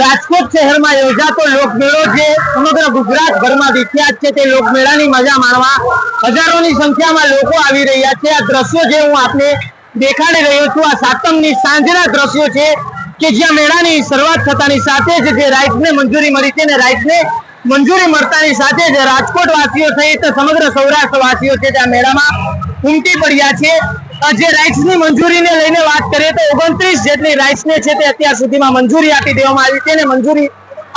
રાજકોટ શહેરમાં યોજાતો લોકમેળો જે સમગ્ર ગુજરાત ભરમાં વિખ્યાત છે તે લોકમેળાની મજા માણવા. હજારોની સંખ્યામાં લોકો આવી રહ્યા છે. આ દ્રશ્યો જે હું આપને દેખાડી રહ્યો છું, આ સાતમની સાંજના દ્રશ્યો છે કે જ્યાં મેળાની શરૂઆત થતાની સાથે જ જે રાઈટને મંજૂરી મળી છે ને રાઇટ્સને મંજૂરી મળતાની સાથે જ રાજકોટ વાસીઓ સહિત સમગ્ર સૌરાષ્ટ્ર વાસીઓ છે ત્યાં મેળામાં ઉમટી પડ્યા છે. જે રાઇટ્સની મંજૂરીને લઈને વાત કરીએ તો ઓગણત્રીસ જેટલી રાઇટ્સને છે તે અત્યાર સુધીમાં મંજૂરી આપી દેવામાં આવી છે અને મંજૂરી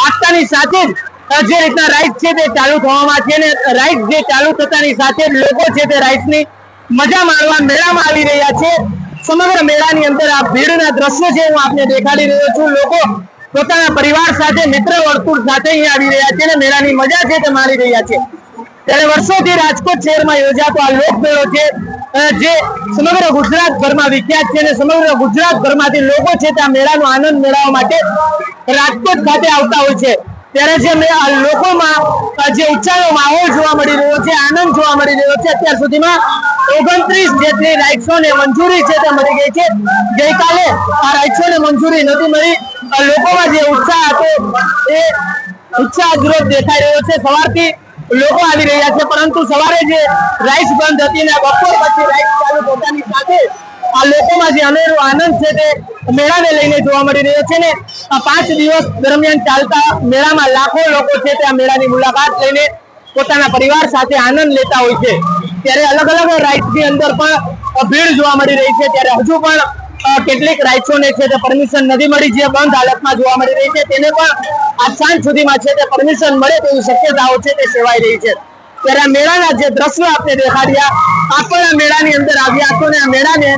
આપતાની સાથે જ જે રીતના રાઇટ્સ છે તે ચાલુ થવામાં છે અને રાઇટ્સ જે ચાલુ થતાની સાથે લોકો છે તે રાઇટ્સની મજા માણવા મેળામાં આવી રહ્યા છે. સમગ્ર મેળાની અંદર આ ભીડના દ્રશ્યો છે, હું આપને દેખાડી રહ્યો છું. લોકો પોતાના પરિવાર સાથે, મિત્ર વર્તુળ સાથે અહીં આવી રહ્યા છે અને મેળાની મજા છે તે માણી રહ્યા છે. ત્યારે વર્ષોથી રાજકોટ શહેરમાં યોજાતો આ લોકમેળો છે. જે સમગ્ર ગુજરાત ભરમાં વિખ્યાત છે અને સમગ્ર ગુજરાત ભરમાંથી લોકો છે ત્યાં મેળાનો આનંદ મેળવવા માટે રાજકોટ ખાતે આવતા હોય છે. ત્યારે જે લોકોમાં જે ઉત્સાહનો માહોલ જોવા મળી રહ્યો છે, આનંદ જોવા મળી રહ્યો છે, અત્યાર સુધીમાં ઓગણત્રીસ જેટલી રાઇટ્સોને મંજૂરી છે તે મળી ગઈ છે. ગઈકાલે આ રાઇટ્સોને મંજૂરી નથી મળી. લોકોમાં જે ઉત્સાહ હતો એ ઉત્સાહ દેખાઈ રહ્યો છે. સવારથી લોકો આવી રહ્યા છે, પરંતુ સવારે જે રાઈસ બંધ હતી અને બપોર પછી રાઈસ ચાલુ પોતાની સાથે, આ લોકોમાં જે અનેરો આનંદ છે તે મેળાને લઈને જોવા મળી રહ્યો છે ને, આ પાંચ દિવસ દરમિયાન ચાલતા મેળામાં લાખો લોકો છે તે આ મેળાની મુલાકાત લઈને પોતાના પરિવાર સાથે આનંદ લેતા હોય છે. ત્યારે અલગ અલગ રાઇડ્સની અંદર પણ ભીડ જોવા મળી રહી છે, ત્યારે હજુ પણ કેટલીક રાઇટ્સોને છે તે પરમિશન નથી મળી, જે બંધ હાલતમાં જોવા મળી રહી છે. તેને પણ આ સાંજ સુધીમાં છે તે પરમિશન મળે તેવી શક્યતાઓ છે તે સેવાઈ રહી છે. ત્યારે આ મેળાના જે દ્રશ્યો આપણે દેખાડ્યા, આ પણ આ મેળાની અંદર આવ્યા ને આ મેળાને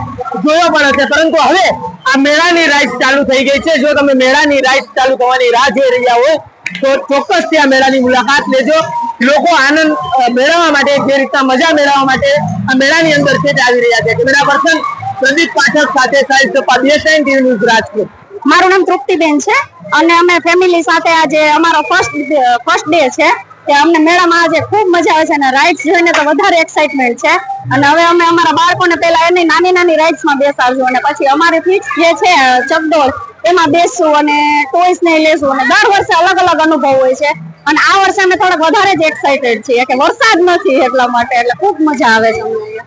જોયો પણ હશે પરંતુ હવે આ મેળાની રાઇડ ચાલુ થઈ ગઈ છે. જો તમે મેળાની રાઇડ ચાલુ થવાની રાહ જોઈ રહ્યા હોય તો ચોક્કસથી આ મેળાની મુલાકાત લેજો. લોકો આનંદ મેળવવા માટે, જે રીતના મજા મેળવવા માટે આ મેળાની અંદર છે આવી રહ્યા છે. કેમેરા પર્સન પ્રદીપ પાઠક સાથે સાહિત્ય સપા બીએસએન ટીવી ન્યૂઝ રાજકોટ મારું નામ તૃપ્તિબેન છે અને અમે ફેમિલી સાથે આજે અમારો ફર્સ્ટ ફર્સ્ટ ડે છે. કે અમને મેળામાં આજે ખૂબ મજા આવે છે અને રાઇડ્સ જોઈને તો વધારે એક્સાઇટમેન્ટ છે. અને હવે અમે અમારા બાળકોને પહેલા એની નાની નાની રાઇડ્સમાં બેસાડશું અને પછી અમારી ફિક્સ જે છે ચકડોળ, એમાં બેસશું અને ટોયસ ને લેશું. અને દર વર્ષે અલગ અલગ અનુભવ હોય છે. અને આ વર્ષે અમે થોડાક વધારે જ એક્સાઇટેડ છીએ કે વરસાદ નથી એટલા માટે, એટલે ખૂબ મજા આવે છે અમને.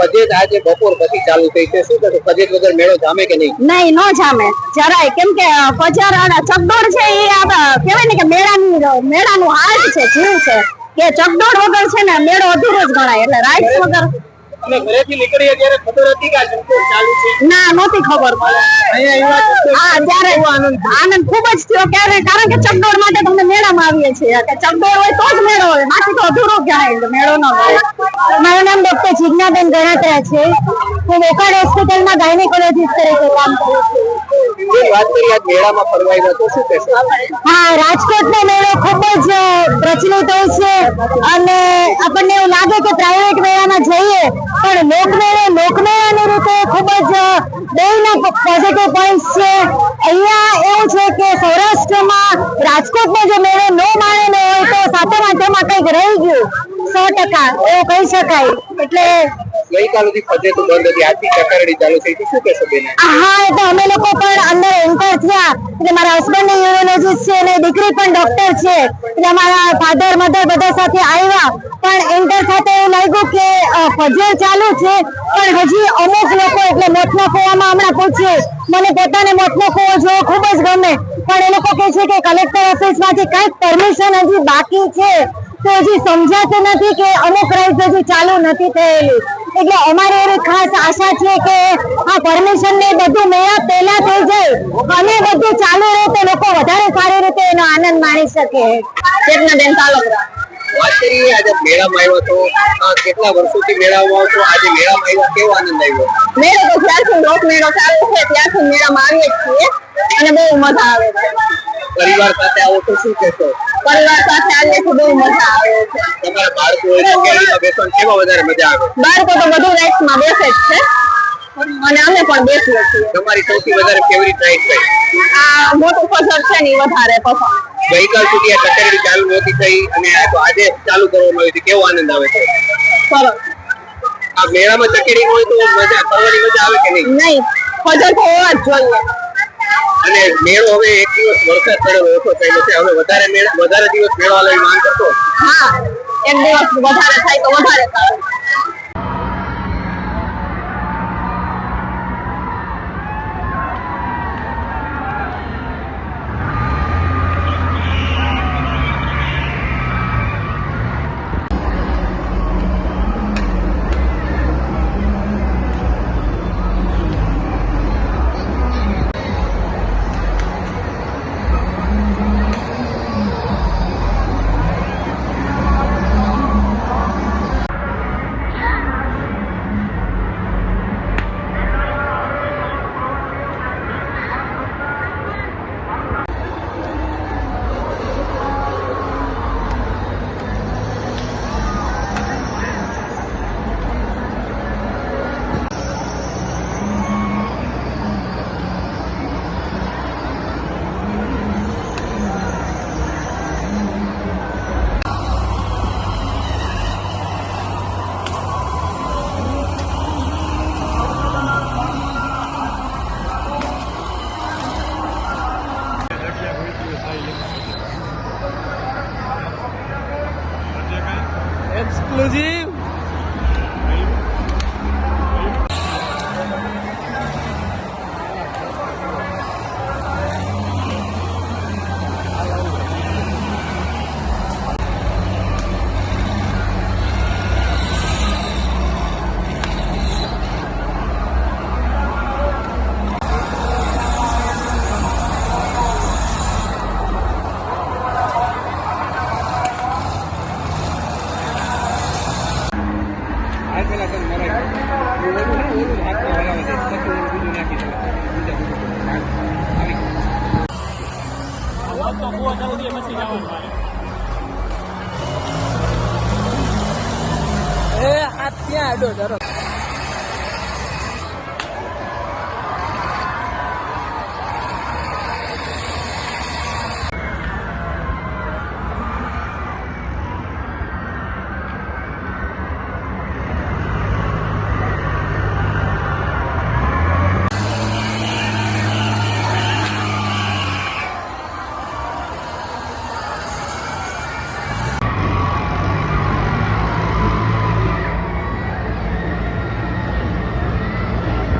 પજેત આજે બપોર પછી ચાલુ થઈ છે, શું કહેશો? પજેત વગર મેળો જામે કે નહીં? નહીં, ન જામે. જરાય. કેમ કે ફજર અને ચકડોળ છે એ આપડા કહેવાય ને કે મેળાની મેળાનું હાર્ટ છે, જીવ છે. કે ચકડોળ વગર છે ને, મેળો અધૂરો જ ગણાય. એટલે રાઈટ વગર અને ઘરેથી નીકળીએ ત્યારે ખબર હતી કે આ જંતર ચાલુ છે? ના નહોતી ખબર મને. અહીંયા આવ્યા હા ત્યારે આનંદ ખૂબ જ થયો ક્યારે? કારણ કે ચકડોળ માટે તમને મેળામાં આવીએ છીએ. કે ચકડોળ હોય તો જ મેળો હોય. બાકી તો અધૂરો ક્યાંય મેળો ન હોય. મારું નામ ડોક્ટર જીજ્ઞાબેન ગણાત્રા છે. હું ઓકાડ હોસ્પિટલમાં ગાયનેકોલોજીસ્ટ તરીકે કામ કરું છું. વાત કરી આજ મેળામાં ફરવા તો શું કહેશો? હા, રાજકોટનો મેળો ખૂબ જ પ્રચલિત હોય છે અને આપણને એવું લાગે કે પ્રાઇવેટ મેળામાં જઈએ, પણ લોકમેળો લોકમેળાની રીતે ખૂબ જ બેયના પોઝિટિવ પોઈન્ટ્સ છે. અહીંયા એવું છે કે સૌરાષ્ટ્રમાં રાજકોટનો જે મેળો ન માણેલો હોય તો સાતમ આઠમમાં કંઈક રહી ગયું, સો ટકા, એવું કહી શકાય. એટલે ગઈકાલ સુધી બંધ અમે લોકો પણ અંદર એન્ટર થયા. મારા હસબન્ડ દીકરી પણ ડોક્ટર છે. એટલે અમારા ફાધર મધર બધા સાથે આવ્યા. પણ એન્ટર ખાતે એવું લાગ્યું કે ફજેર ચાલુ છે. પણ હજી અમુક લોકો એટલે મોતના કુવામાં હમણાં પૂછ્યું મને પોતાને મોતનો કુવો જોવો ખૂબ જ ગમે. પણ એ લોકો કહે છે કે કલેક્ટર ઓફિસમાંથી કંઈક પરમિશન હજી બાકી છે. તો હજી સમજાતું નથી કે અમુક રાઇડ હજી ચાલુ નથી થયેલી. એટલે અમારે એવી ખાસ આશા છે કે આ પરમિશન ને બધું મેળા પહેલા થઈ જાય. અને બધું ચાલુ રહે તો લોકો વધારે સારી રીતે એનો આનંદ માણી શકે. ચેતનાબેન તાલુકા વાત કરીએ આજે મેળામાં આવ્યો તો કેટલા વર્ષોથી મેળામાં આવો આજે મેળામાં આવ્યા કેવો આનંદ આવ્યો? મેળો તો જ્યારથી લોક મેળો ચાલુ છે ત્યારથી મેળામાં આવીએ છીએ અને બહુ મજા આવે છે. પરિવાર સાથે આવો તો શું કહેશો? પરિવાર સાથે આવીએ તો બહુ મજા આવે છે. તમારા બાળકો હોય તો કેરીમાં બેસવાનું? કેવા વધારે મજા આવે? બાળકો તો બધું રાઈડ્સમાં બેસે જ છે. અને અમે પણ બેસીએ છીએ. તમારી સૌથી વધારે ફેવરિટ રાઈટ કઈ? આ મોટું ફસર છે ને વધારે પસંદ ગઈકાલ સુધી આ કચેરી ચાલુ નહોતી થઈ અને આ તો આજે ચાલુ કરવામાં આવી છે કેવો આનંદ આવે છે? સરસ. આ મેળામાં ચકેડી હોય તો મજા કરવાની મજા આવે કે નહીં? નહીં. ફજર તો હોવા જ જોઈએ. અને મેળો હવે એક દિવસ વરસાદ પડેલો ઓછો થયેલો છે હવે વધારે મેળ વધારે દિવસ મેળો લઈ માંગ કરતો એક દિવસ વધારે થાય તો વધારે સારું. એ હાથ ત્યાં આડો ધરો.